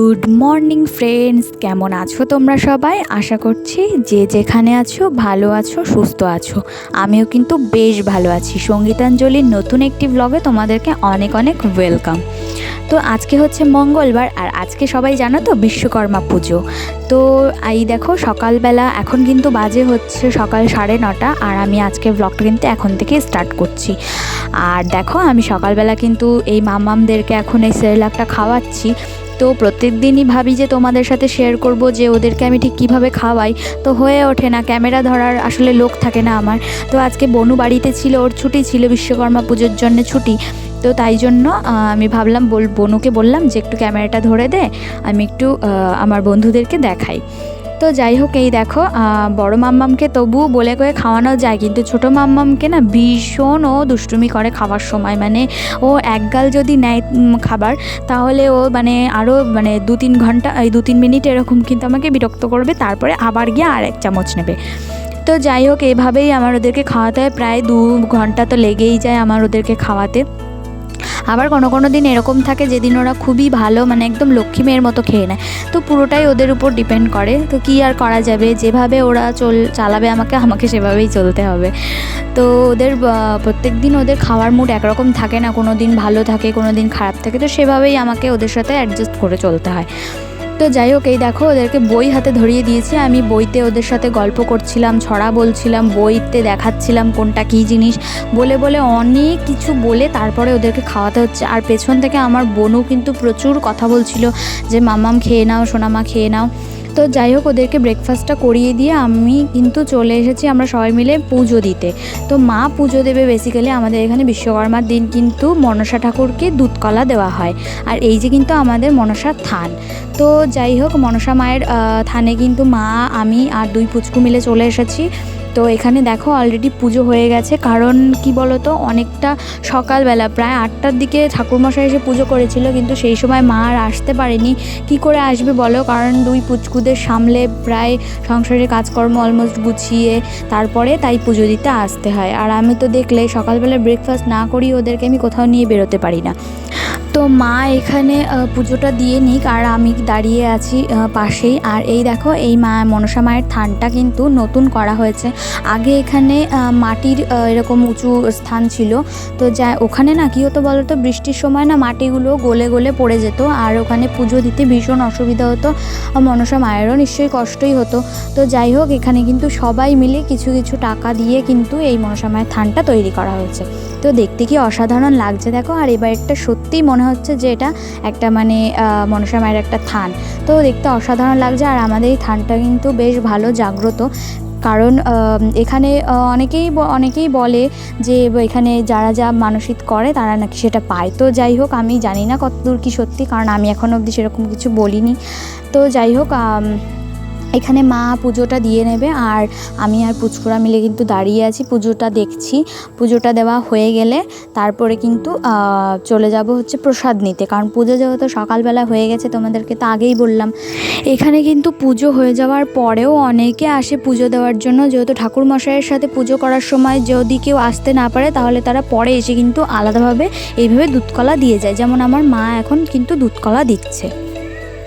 Good morning friends কেমন আছো তোমরা সবাই? আশা করছি যে যেখানে আছো, ভালো আছো, সুস্থ আছো। আমিও কিন্তু বেশ ভালো আছি। সঙ্গীতাঞ্জলির নতুন একটি ব্লগে তোমাদেরকে অনেক অনেক ওয়েলকাম তো আজকে হচ্ছে মঙ্গলবার, আর আজকে সবাই জানো তো বিশ্বকর্মা পুজো। তো এই দেখো, সকালবেলা এখন কিন্তু বাজে হচ্ছে সকাল সাড়ে নটা, আর আমি আজকে ব্লগটা কিন্তু এখন থেকে স্টার্ট করছি। আর দেখো, আমি সকালবেলা কিন্তু এই মামামদেরকে এখন এই সেরেলাকটা খাওয়াচ্ছি। তো প্রত্যেকদিনই ভাবি যে তোমাদের সাথে শেয়ার করব যে ওদেরকে আমি ঠিক কীভাবে খাওয়াই। তো হয়ে ওঠে না ক্যামেরা ধরার আসলে লোক থাকে না আমার। তো আজকে বনু বাড়িতে ছিল, ওর ছুটি ছিল বিশ্বকর্মা পুজোর জন্য ছুটি। তো তাই জন্য আমি ভাবলাম বল, বনুকে বললাম যে একটু ক্যামেরাটা ধরে দে, আমি একটু আমার বন্ধুদেরকে দেখাই। তো যাই হোক, এই দেখো বড় মাম্মামকে তবুও বলে করে খাওয়ানো যায়, কিন্তু ছোটো মাম্মামকে না ভীষণ ও দুষ্টুমি করে খাওয়ার সময়। মানে ও একগাল যদি নেয় খাবার, তাহলে ও মানে আরও মানে দু তিন ঘণ্টা, এই দু তিন মিনিট এরকম কিন্তু আমাকে বিরক্ত করবে, তারপরে আবার গিয়ে আর এক চামচ নেবে। তো যাই হোক, এভাবেই আমার ওদেরকে খাওয়াতে হয়, প্রায় দু ঘণ্টা তো লেগেই যায় আমার ওদেরকে খাওয়াতে। আবার কোনো কোনো দিন এরকম থাকে যেদিন ওরা খুবই ভালো মানে একদম লক্ষ্মী মেয়ের মতো খেয়ে নেয়। তো পুরোটাই ওদের উপর ডিপেন্ড করে। তো কী আর করা যাবে? যেভাবে ওরা চল, চালাবে আমাকে আমাকে সেভাবেই চলতে হবে। তো ওদের প্রত্যেক দিন ওদের খাওয়ার মুড একরকম থাকে না। কোনো দিন ভালো থাকে, কোনো দিন খারাপ থাকে। তো সেভাবেই আমাকে ওদের সাথে অ্যাডজাস্ট করে চলতে হয়। তো যাই হোক, এই দেখো, ওদেরকে বই হাতে ধরিয়ে দিয়েছি। আমি বইতে ওদের সাথে গল্প করছিলাম, ছড়া বলছিলাম, বইতে দেখাচ্ছিলাম কোনটা কী জিনিস। বলে বলে অনেক কিছু বলে তারপরে ওদেরকে খাওয়াতে হচ্ছে। আর পেছন থেকে আমার বোনও কিন্তু প্রচুর কথা বলছিল যে মামাম খেয়ে নাও, সোনামা, খেয়ে নাও। তো যাই হোক, ওদেরকে ব্রেকফাস্টটা করিয়ে দিয়ে আমি কিন্তু চলে এসেছি আমরা সবাই মিলে পুজো দিতে। তো মা পুজো দেবে বেসিক্যালি আমাদের এখানে বিশ্বকর্মার দিন কিন্তু মনসা ঠাকুরকে দুধকলা দেওয়া হয়। আর এই যে কিন্তু আমাদের মনসার থান। তো যাই হোক, মনসা মায়ের থানে কিন্তু মা, আমি আর দুই পুচকু মিলে চলে এসেছি। তো এখানে দেখো অলরেডি পুজো হয়ে গেছে। কারণ কি বলতো, অনেকটা সকালবেলা, প্রায় আটটার দিকে ঠাকুরমশাই এসে পুজো করেছিল, কিন্তু সেই সময় মা আর আসতে পারেনি। কি করে আসবে বলো? কারণ দুই পুচকুদের সামলে প্রায় সংসারের কাজকর্ম অলমোস্ট গুছিয়ে তারপরে তাই পুজো দিতে আসতে হয়। আর আমি তো দেখলে সকালবেলা ব্রেকফাস্ট না করি ওদেরকে আমি কোথাও নিয়ে বেরোতে পারি না। তো মা এখানে পুজোটা দিয়ে নিক আর আমি দাঁড়িয়ে আছি পাশেই। আর এই দেখো, এই মা, মনসা মায়ের থানটা কিন্তু নতুন করা হয়েছে। আগে এখানে মাটির এরকম উঁচু স্থান ছিল। তো যা, ওখানে না, কী হতো বলো তো বৃষ্টির সময় না মাটিগুলো গলে গলে পড়ে যেত। আর ওখানে পুজো দিতে ভীষণ অসুবিধা হতো। মনসা মায়েরও নিশ্চয়ই কষ্টই হতো। তো যাই হোক, এখানে কিন্তু সবাই মিলে কিছু কিছু টাকা দিয়ে কিন্তু এই মনসা মায়ের থানটা তৈরি করা হয়েছে। তো দেখতে কি অসাধারণ লাগছে দেখো। আর এবার একটা সত্যিই মনে হচ্ছে যে এটা একটা মানে মনসা মায়ের একটা থান। তো দেখতে অসাধারণ লাগছে আর আমাদের এই থানটা কিন্তু বেশ ভালো জাগ্রত। কারণ এখানে অনেকেই অনেকেই বলে যে এখানে যারা যা মানসিক করে তারা নাকি সেটা পায়। তো যাই হোক, আমি জানি না কতদূর কি সত্যি, কারণ আমি এখনও অবধি সেরকম কিছু বলিনি। তো যাই হোক এখানে মা পুজোটা দিয়ে নেবে আর আমি আর পুচকুরা মিলে কিন্তু দাঁড়িয়ে আছি, পুজোটা দেখছি। পুজোটা দেওয়া হয়ে গেলে তারপরে কিন্তু চলে যাব হচ্ছে প্রসাদ নিতে। কারণ পুজো যেহেতু সকালবেলা হয়ে গেছে, তোমাদেরকে তো আগেই বললাম। এখানে কিন্তু পুজো হয়ে যাওয়ার পরেও অনেকে আসে পুজো দেওয়ার জন্য। যেহেতু ঠাকুর মশাইয়ের সাথে পুজো করার সময় যদি কেউ আসতে না পারে, তাহলে তারা পরে এসে কিন্তু আলাদাভাবে এইভাবে দুধকলা দিয়ে যায়। যেমন আমার মা এখন কিন্তু দুধকলা দিচ্ছে।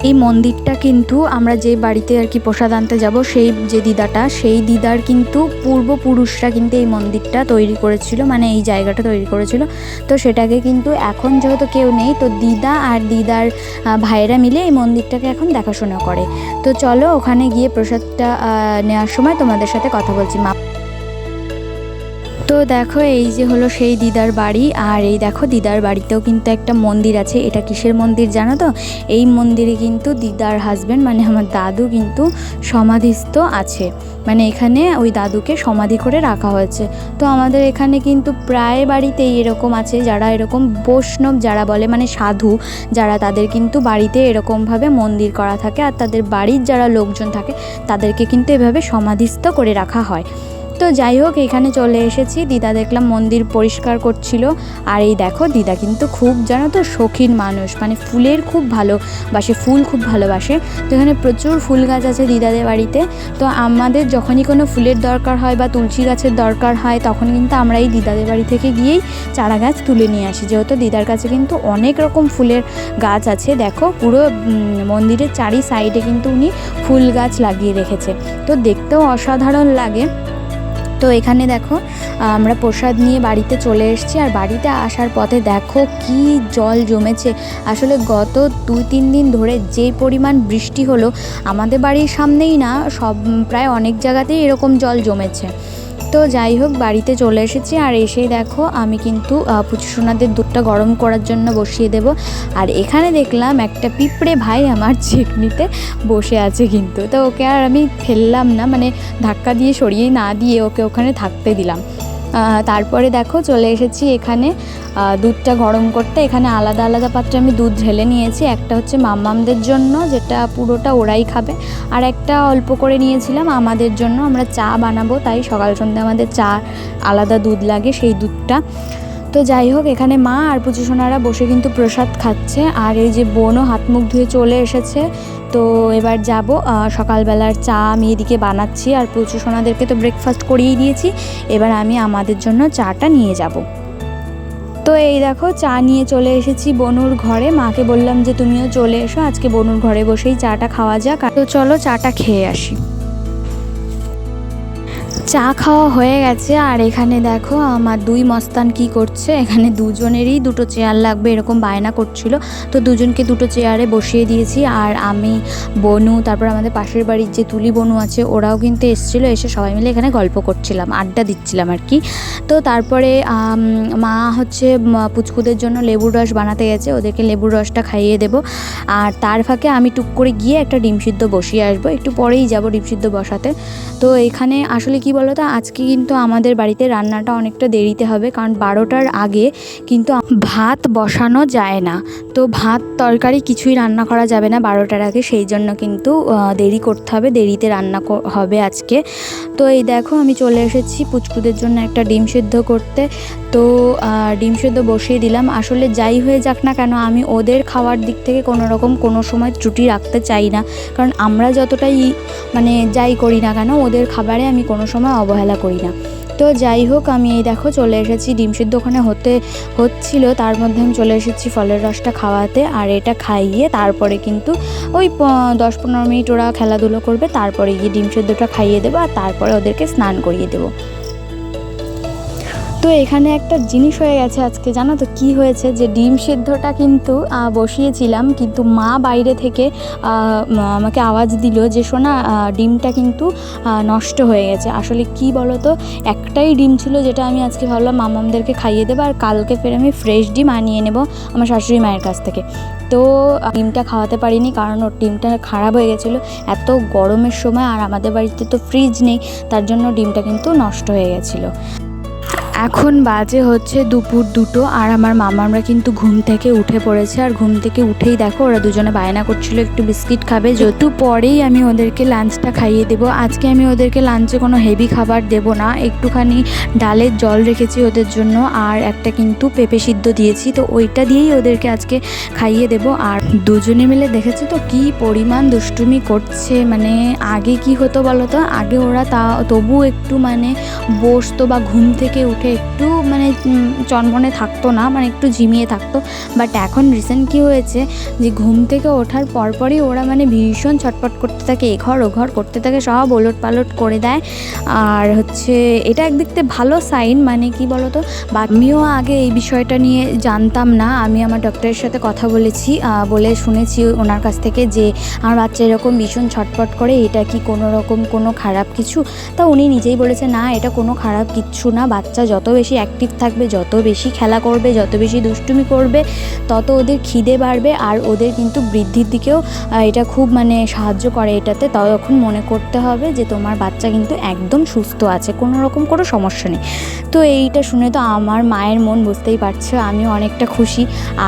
এই মন্দিরটা কিন্তু আমরা যে বাড়িতে আর কি প্রসাদ আনতে যাব, সেই যে দিদাটা, সেই দিদার কিন্তু পূর্বপুরুষরা কিন্তু এই মন্দিরটা তৈরি করেছিল মানে এই জায়গাটা তৈরি করেছিল। তো সেটাকে কিন্তু এখন যেহেতু কেউ নেই, তো দিদা আর দিদার ভাইয়েরা মিলে এই মন্দিরটাকে এখন দেখাশোনা করে। তো চলো ওখানে গিয়ে প্রসাদটা নেওয়ার সময় তোমাদের সাথে কথা বলছি। মা তো দেখো, এই যে হলো সেই দিদার বাড়ি। আর এই দেখো, দিদার বাড়িতেও কিন্তু একটা মন্দির আছে। এটা কিসের মন্দির জানো তো? এই মন্দিরে কিন্তু দিদার হাজবেন্ড মানে আমার দাদু কিন্তু সমাধিস্থ আছে। মানে এখানে ওই দাদুকে সমাধি করে রাখা হয়েছে। তো আমাদের এখানে কিন্তু প্রায় বাড়িতেই এরকম আছে। যারা এরকম বৈষ্ণব, যারা বলে মানে সাধু, যারা তাদের কিন্তু বাড়িতে এরকমভাবে মন্দির করা থাকে। আর তাদের বাড়ির যারা লোকজন থাকে, তাদেরকে কিন্তু এভাবে সমাধিস্থ করে রাখা হয়। তো যাই হোক, এখানে চলে এসেছি। দিদা দেখলাম মন্দির পরিষ্কার করছিল। আর এই দেখো, দিদা কিন্তু খুব জানো তো শৌখিন মানুষ। মানে ফুলের খুব ভালোবাসে ফুল খুব ভালোবাসে। তো এখানে প্রচুর ফুল গাছ আছে দিদাদের বাড়িতে। তো আমাদের যখনই কোনো ফুলের দরকার হয় বা তুলসী গাছের দরকার হয়, তখন কিন্তু আমরা এই দিদাদের বাড়ি থেকে গিয়েই চারা গাছ তুলে নিয়ে আসি। যেহেতু দিদার কাছে কিন্তু অনেক রকম ফুলের গাছ আছে। দেখো, পুরো মন্দিরের চারি সাইডে কিন্তু উনি ফুল গাছ লাগিয়ে রেখেছে। তো দেখতেও অসাধারণ লাগে। তো এখানে দেখো, আমরা প্রসাদ নিয়ে বাড়িতে চলে এসেছি আর বাড়িতে আসার পথে দেখো কি জল জমেছে। আসলে গত দুই তিন দিন ধরে যে পরিমাণ বৃষ্টি হলো, আমাদের বাড়ির সামনেই না, সব, প্রায় অনেক জায়গাতেই এরকম জল জমেছে। তো যাই হোক, বাড়িতে চলে এসেছি। আর এসেই দেখো, আমি কিন্তু পুচু সোনাদের দুধটা গরম করার জন্য বসিয়ে দেব। আর এখানে দেখলাম একটা পিঁপড়ে ভাই আমার চেকনিতে বসে আছে কিন্তু। তো ওকে আর আমি ফেললাম না মানে ধাক্কা দিয়ে সরিয়ে না দিয়ে ওকে ওখানে থাকতে দিলাম। তারপরে দেখো চলে এসেছি এখানে। দুধটা গরম করতে। এখানে আলাদা আলাদা পাত্রে আমি দুধ ঢেলে নিয়েছি। একটা হচ্ছে মাম্মামদের জন্য, যেটা পুরোটা ওরাই খাবে। আর একটা অল্প করে নিয়েছিলাম আমাদের জন্য। আমরা চা বানাবো, তাই সকাল সন্ধ্যা আমাদের চা আলাদা দুধ লাগে সেই দুধটা। তো যাই হোক, এখানে মা আর পুচু সোনারা বসে কিন্তু প্রসাদ খাচ্ছে। আর এই যে বোনও হাত মুখ ধুয়ে চলে এসেছে, তো এবার যাব সকালবেলার চা আমি এদিকে বানাচ্ছি। আর পুচু সোনাদেরকে তো ব্রেকফাস্ট করিয়ে দিয়েছি, এবার আমি আমাদের জন্য চাটা নিয়ে যাব। তো এই দেখো, চা নিয়ে চলে এসেছি বনুর ঘরে। মাকে বললাম যে তুমিও চলে এসো, আজকে বনুর ঘরে বসেই চাটা খাওয়া যাক। তো চলো, চাটা খেয়ে আসি। চা খাওয়া হয়ে গেছে, আর এখানে দেখো আমার দুই মস্তান কি করছে, এখানে দুজনেরই দুটো চেয়ার লাগবে, এরকম বায়না করছিল। তো দুজনকে দুটো চেয়ারে বসিয়ে দিয়েছি, আর আমি, বনু, তারপর আমাদের পাশের বাড়ির যে তুলি বনু আছে, ওরাও কিন্তু এসেছিল, এসে সবাই মিলে এখানে গল্প করছিলাম, আড্ডা দিচ্ছিলাম আর কি। তো তারপরে মা হচ্ছে পুচকুদের জন্য লেবুর রস বানাতে গেছে, ওদেরকে লেবুর রসটা খাইয়ে দেবো। আর তার ফাঁকে আমি টুক করে গিয়ে একটা ডিম সিদ্ধ বসিয়ে আসব, একটু পরেই যাব ডিম সিদ্ধ বসাতে। তো এখানে আসলে কি বলো তো আজকে কিন্তু আমাদের বাড়িতে রান্নাটা অনেকটা দেরিতে হবে, কারণ বারোটার আগে কিন্তু ভাত বসানো যায় না। তো ভাত তরকারি কিছুই রান্না করা যাবে না বারোটার আগে, সেই জন্য কিন্তু দেরি করতে হবে, দেরিতে রান্না হবে আজকে। তো এই দেখো, আমি চলে এসেছি পুচকুদের জন্য একটা ডিম সিদ্ধ করতে। তো ডিম সিদ্ধ বসিয়ে দিলাম। আসলে যাই হয়ে যাক না কেন, আমি ওদের খাওয়ার দিক থেকে কোনো রকম কোনো সময় ত্রুটি রাখতে চাই না। কারণ আমরা যতটাই মানে যাই করি না কেন, ওদের খাবারে আমি কোনো সময় অবহেলা করি না। তো যাই হোক, আমি এই দেখো চলে এসেছি, ডিম সিদ্ধ ওখানে হতে হচ্ছিল, তার মধ্যে আমি চলে এসেছি ফলের রসটা খাওয়াতে, আর এটা খাইয়ে তারপরে কিন্তু ওই দশ পনেরো মিনিট ওরা খেলাধুলো করবে, তারপরে গিয়ে ডিম সিদ্ধটা খাইয়ে দেবো, আর তারপরে ওদেরকে স্নান করিয়ে দেবো। তো এখানে একটা জিনিস হয়ে গেছে আজকে, জানো তো কি হয়েছে? যে ডিম সিদ্ধটা কিন্তু বসিয়েছিলাম, কিন্তু মা বাইরে থেকে আমাকে আওয়াজ দিল যে শোনা ডিমটা কিন্তু নষ্ট হয়ে গেছে। আসলে কি বলো তো একটাই ডিম ছিল যেটা আমি আজকে ভাবলাম মামামদেরকে খাইয়ে দেবো, আর কালকে ফের আমি ফ্রেশ ডিম আনিয়ে নেব আমার শাশুড়ি মায়ের কাছ থেকে। তো, ডিমটা খাওয়াতে পারিনি কারণ ওর ডিমটা খারাপ হয়ে গেছিল, এত গরমের সময় আর আমাদের বাড়িতে তো ফ্রিজ নেই, তার জন্য ডিমটা কিন্তু নষ্ট হয়ে গেছিল। এখন বাজে হচ্ছে দুপুর দুটো আর আমার মামারা কিন্তু ঘুম থেকে উঠে পড়েছে আর ঘুম থেকে উঠেই দেখো ওরা দুজনে বায়না করছিল একটু বিস্কিট খাবে। যেহেতু পরেই আমি ওদেরকে লাঞ্চটা খাইয়ে দেবো। আজকে আমি ওদেরকে লাঞ্চে কোনো হেভি খাবার দেবো না। একটুখানি ডালের জল রেখেছি ওদের জন্য আর একটা কিন্তু পেঁপে সিদ্ধ দিয়েছি। তো ওইটা দিয়েই ওদেরকে আজকে খাইয়ে দেবো। আর দুজনে মিলে দেখেছ তো কি পরিমাণ দুষ্টুমি করছে? মানে আগে কি হতো বলো তো? আগে ওরা তা তবু একটু মানে বসতো বা ঘুম থেকে উঠে একটু মানে চনমনে থাকতো না মানে একটু ঝিমিয়ে থাকতো। বাট এখন রিসেন্ট কি হয়েছে যে, ঘুম থেকে ওঠার পরপরই ওরা মানে ভীষণ ছটপট করতে থাকে এ ঘর ও ঘর করতে থাকে, সব ওলট পালট করে দেয়। আর হচ্ছে, এটা একদিক থেকে ভালো সাইন মানে কি বলতো? আমিও আগে এই বিষয়টা নিয়ে জানতাম না। আমি আমার ডক্টরের সাথে কথা বলেছি বলে শুনেছি ওনার কাছ থেকে যে, আমার বাচ্চা এরকম ভীষণ ছটপট করে, এটা কি কোনো রকম কোনো খারাপ কিছু? তা উনি নিজেই বলেছে, না, এটা কোনো খারাপ কিচ্ছু না, বাচ্চা যত বেশি অ্যাক্টিভ থাকবে, যত বেশি খেলা করবে, যত বেশি দুষ্টুমি করবে, তত ওদের খিদে বাড়বে আর ওদের কিন্তু বৃদ্ধির দিকেও এটা খুব মানে সাহায্য করে এটাতে। তখন মনে করতে হবে যে তোমার বাচ্চা কিন্তু একদম সুস্থ আছে, কোনো রকম কোনো সমস্যা নেই। তো এইটা শুনে তো আমার মায়ের মন বুঝতেই পারছ আমি অনেকটা খুশি।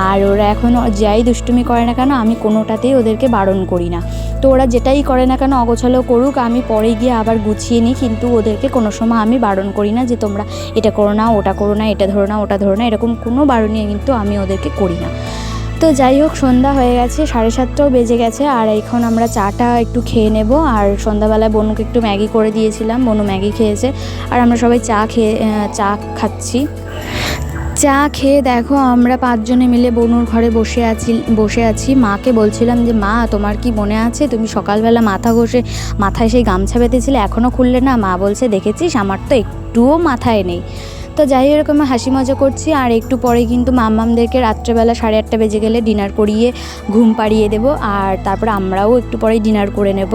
আর ওরা এখন যাই দুষ্টুমি করে না কেন, আমি কোনোটাতেই ওদেরকে বারণ করি না। তো ওরা যেটাই করে না কেন, অগোছালো করুক, আমি পরে গিয়ে আবার গুছিয়ে নিই, কিন্তু ওদেরকে কোনো সময় আমি বারণ করি না যে তোমরা এটা করো না, ওটা করো না, এটা ধরো না, ওটা ধরো না, এরকম কোনো বারণই কিন্তু আমি ওদেরকে করি না। তো যাই হোক, সন্ধ্যা হয়ে গেছে, সাড়ে সাতটাও বেজে গেছে, আর এখন আমরা চাটা একটু খেয়ে নেব, আর সন্ধ্যাবেলায় বনুকে একটু ম্যাগি করে দিয়েছিলাম, বনু ম্যাগি খেয়েছে, আর আমরা সবাই চা খেয়ে চা খাচ্ছি। চা খেয়ে দেখো, আমরা পাঁচজনে মিলে বনুর ঘরে বসে আছি বসে আছি। মাকে বলছিলাম যে, মা, তোমার কি মনে আছে? তুমি সকালবেলা মাথা ঘষে, মাথায় সেই গামছা বেঁধেছিলে এখনও খুললে না? মা বলছে, দেখেছিস, আমার তো একটুও মাথায় নেই। তো যাই হোক, এরকম হাসি মজা করছি। আর একটু পরে কিন্তু মামামদেরকে রাত্রেবেলা সাড়ে আটটা বেজে গেলে ডিনার করিয়ে ঘুম পাড়িয়ে দেবো। আর তারপর আমরাও একটু পরেই ডিনার করে নেব।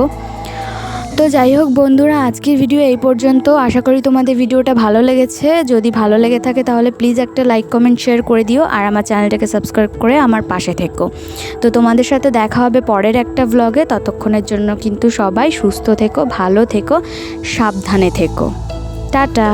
তো যাই হোক বন্ধুরা, আজকের ভিডিও এই পর্যন্ত। আশা করি তোমাদের ভিডিওটা ভালো লেগেছে। যদি ভালো লেগে থাকে তাহলে প্লিজ একটা লাইক কমেন্ট শেয়ার করে দিও। আর আমার চ্যানেলটাকে সাবস্ক্রাইব করে আমার পাশে থেকো। তো তোমাদের সাথে দেখা হবে পরের একটা ব্লগে ততক্ষণের জন্য কিন্তু সবাই সুস্থ থেকো, ভালো থেকো, সাবধানে থেকো। টাটা!